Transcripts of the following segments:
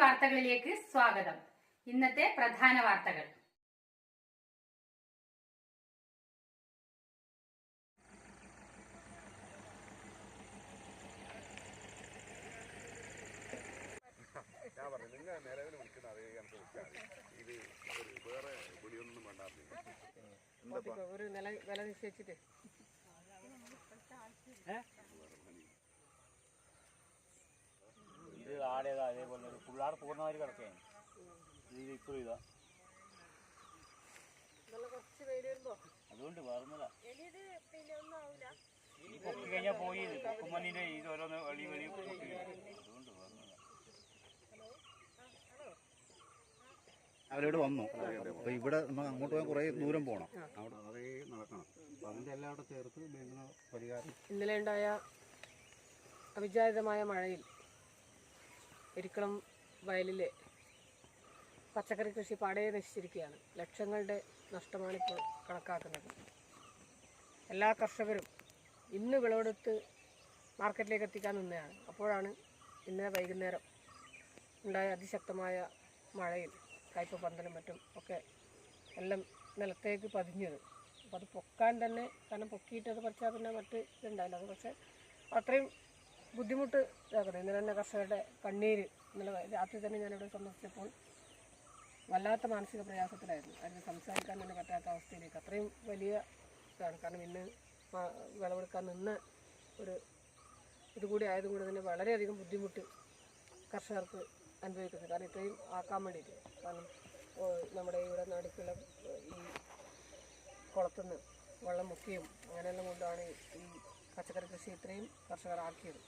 വാർത്തകളിലേക്ക് സ്വാഗതം. ഇന്നത്തെ പ്രധാന വാർത്തകൾ. ഞാൻ പറഞ്ഞു നിങ്ങൾ നിലവിൽ വിളിക്കുന്ന അതേ കണക്ക് വിളിച്ചാൽ ഇത് ഒരു വേറെ വിളിയൊന്നും വേണ്ടായിരുന്നു ഇപ്പൊ? ഒരു നില വില നിശ്ചയിച്ചിട്ട്. പിള്ളേർ പൂർണമായിട്ട് കിടക്കുകയാണ് ഇത്. ഇപ്പോൾ ഇതാ അതുകൊണ്ട് വേറൊന്നുമില്ല. ഈ പൊക്കി കഴിഞ്ഞാൽ പോയി പൊക്കുമണ്ണിന്റെ ഇത് ഓരോന്ന് വെളി വെളി പൊക്കി. അതുകൊണ്ട് വേറൊന്നുമില്ല. അവരോട് വന്നു. അപ്പൊ ഇവിടെ നമ്മൾ അങ്ങോട്ട് പോയാൽ കുറേ ദൂരം പോകണം അവിടെ അതേ നടക്കണം. അപ്പൊ അതിന്റെ എല്ലാം അവിടെ ചേർത്ത് വേണ്ടുന്ന പരിഹാരം. ഇന്നലെ ഉണ്ടായ അവിചാരിതമായ മഴയിൽ എരിക്കളം വയലിലെ പച്ചക്കറി കൃഷി പാടേ നശിച്ചിരിക്കുകയാണ്. ലക്ഷങ്ങളുടെ നഷ്ടമാണ് ഇപ്പോൾ കണക്കാക്കുന്നത്. എല്ലാ കർഷകരും ഇന്ന് വിളവെടുത്ത് മാർക്കറ്റിലേക്ക് എത്തിക്കാൻ നിന്നതാണ്. അപ്പോഴാണ് ഇന്നലെ വൈകുന്നേരം ഉണ്ടായ അതിശക്തമായ മഴയിൽ കയ്പ പന്തലും മറ്റും ഒക്കെ എല്ലാം നിലത്തേക്ക് പതിഞ്ഞത്. അപ്പോൾ അത് പൊക്കാൻ തന്നെ കാരണം പൊക്കിയിട്ട് അത് പറിച്ചാൽ പിന്നെ മറ്റ് ഇതുണ്ടാവില്ല. അത് പക്ഷേ അത്രയും ബുദ്ധിമുട്ട് ഇതാക്കുന്നത് ഇന്നലെ തന്നെ കർഷകരുടെ കണ്ണീര് ഇന്നലെ രാത്രി തന്നെ ഞാനിവിടെ സന്ദർശിച്ചപ്പോൾ വല്ലാത്ത മാനസിക പ്രയാസത്തിലായിരുന്നു. അതിന് സംസാരിക്കാൻ തന്നെ പറ്റാത്ത അവസ്ഥയിലേക്ക്. അത്രയും വലിയ ഇതാണ്. കാരണം ഇന്ന് വിളവെടുക്കാൻ നിന്ന ഒരു ഇതുകൂടി ആയതുകൊണ്ട് തന്നെ വളരെയധികം ബുദ്ധിമുട്ട് കർഷകർക്ക് അനുഭവിക്കുന്നത് കാരണം ഇത്രയും ആക്കാൻ വേണ്ടിയിട്ട്. കാരണം നമ്മുടെ ഇവിടെ നടുക്കുള്ള ഈ കുളത്തുനിന്ന് വെള്ളം മുക്കിയും അങ്ങനെയെല്ലാം കൊണ്ടാണ് ഈ പച്ചക്കറി കൃഷി ഇത്രയും കർഷകർ ആക്കിയത്.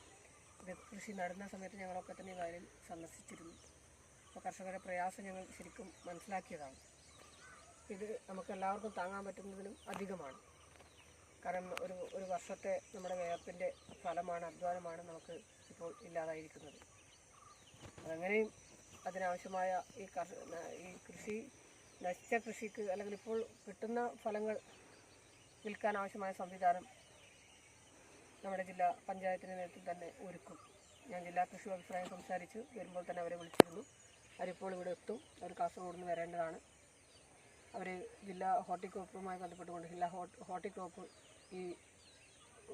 കൃഷി നടുന്ന സമയത്ത് ഞങ്ങളൊക്കെ തന്നെ ഈ വയലിൽ സന്ദർശിച്ചിരുന്നു. അപ്പോൾ കർഷകരുടെ പ്രയാസം ഞങ്ങൾ ശരിക്കും മനസ്സിലാക്കിയതാണ്. ഇത് നമുക്ക് എല്ലാവർക്കും താങ്ങാൻ പറ്റുന്നതിലും അധികമാണ്. കാരണം ഒരു ഒരു വർഷത്തെ നമ്മുടെ വേപ്പിന്റെ ഫലമാണ് അധ്വാനമാണ് നമുക്ക് ഇപ്പോൾ ഇല്ലാതായിരിക്കുന്നത്. അതങ്ങനെയും അതിനാവശ്യമായ ഈ കർഷ ഈ കൃഷി നശിച്ച കൃഷിക്ക് അല്ലെങ്കിൽ ഇപ്പോൾ കിട്ടുന്ന ഫലങ്ങൾ വിൽക്കാൻ ആവശ്യമായ സംവിധാനം നമ്മുടെ ജില്ലാ പഞ്ചായത്തിന്റെ നേതൃത്വത്തിൽ തന്നെ ഒരുക്കും. ഞാൻ ജില്ലാ കൃഷി ഓഫീസറായി സംസാരിച്ച് വരുമ്പോൾ തന്നെ അവരെ വിളിച്ചിരുന്നു. അവരിപ്പോൾ ഇവിടെ എത്തും. അവർ കാസർഗോഡ് നിന്ന് വരേണ്ടതാണ്. അവർ ജില്ലാ ഹോർട്ടിക്രോപ്പുമായി ബന്ധപ്പെട്ടുകൊണ്ട് ജില്ലാ ഹോട്ട് ഹോർട്ടിക്കോപ്പ് ഈ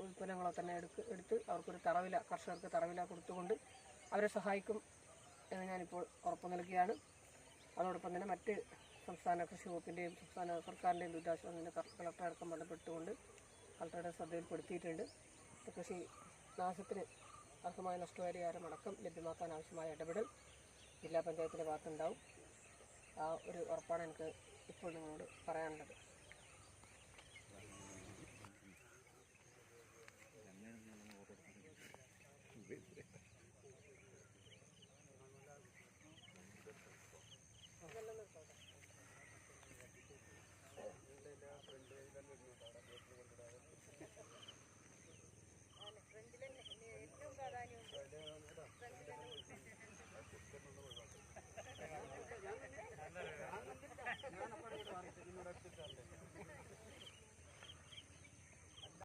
ഉൽപ്പന്നങ്ങളെ തന്നെ എടുക്ക് എടുത്ത് അവർക്കൊരു തറവില കർഷകർക്ക് തറവില കൊടുത്തുകൊണ്ട് അവരെ സഹായിക്കും എന്ന് ഞാനിപ്പോൾ ഉറപ്പ് നൽകുകയാണ്. അതോടൊപ്പം തന്നെ മറ്റ് സംസ്ഥാന കൃഷി വകുപ്പിന്റെയും സംസ്ഥാന സർക്കാരിന്റെയും ദുരിതാശ്വാസത്തിന്റെ കളക്ടറടക്കം ബന്ധപ്പെട്ടുകൊണ്ട് കളക്ടറുടെ ശ്രദ്ധയിൽപ്പെടുത്തിയിട്ടുണ്ട്. കൃഷി നാശത്തിന് അർഹമായ നഷ്ടപരിഹാരം അടക്കം ലഭ്യമാക്കാൻ ആവശ്യമായ ഇടപെടൽ ജില്ലാ പഞ്ചായത്തിന്റെ ഭാഗത്തുണ്ടാവും. ആ ഒരു ഉറപ്പാണ് എനിക്ക് ഇപ്പോൾ നിങ്ങളോട് പറയാനുള്ളത്.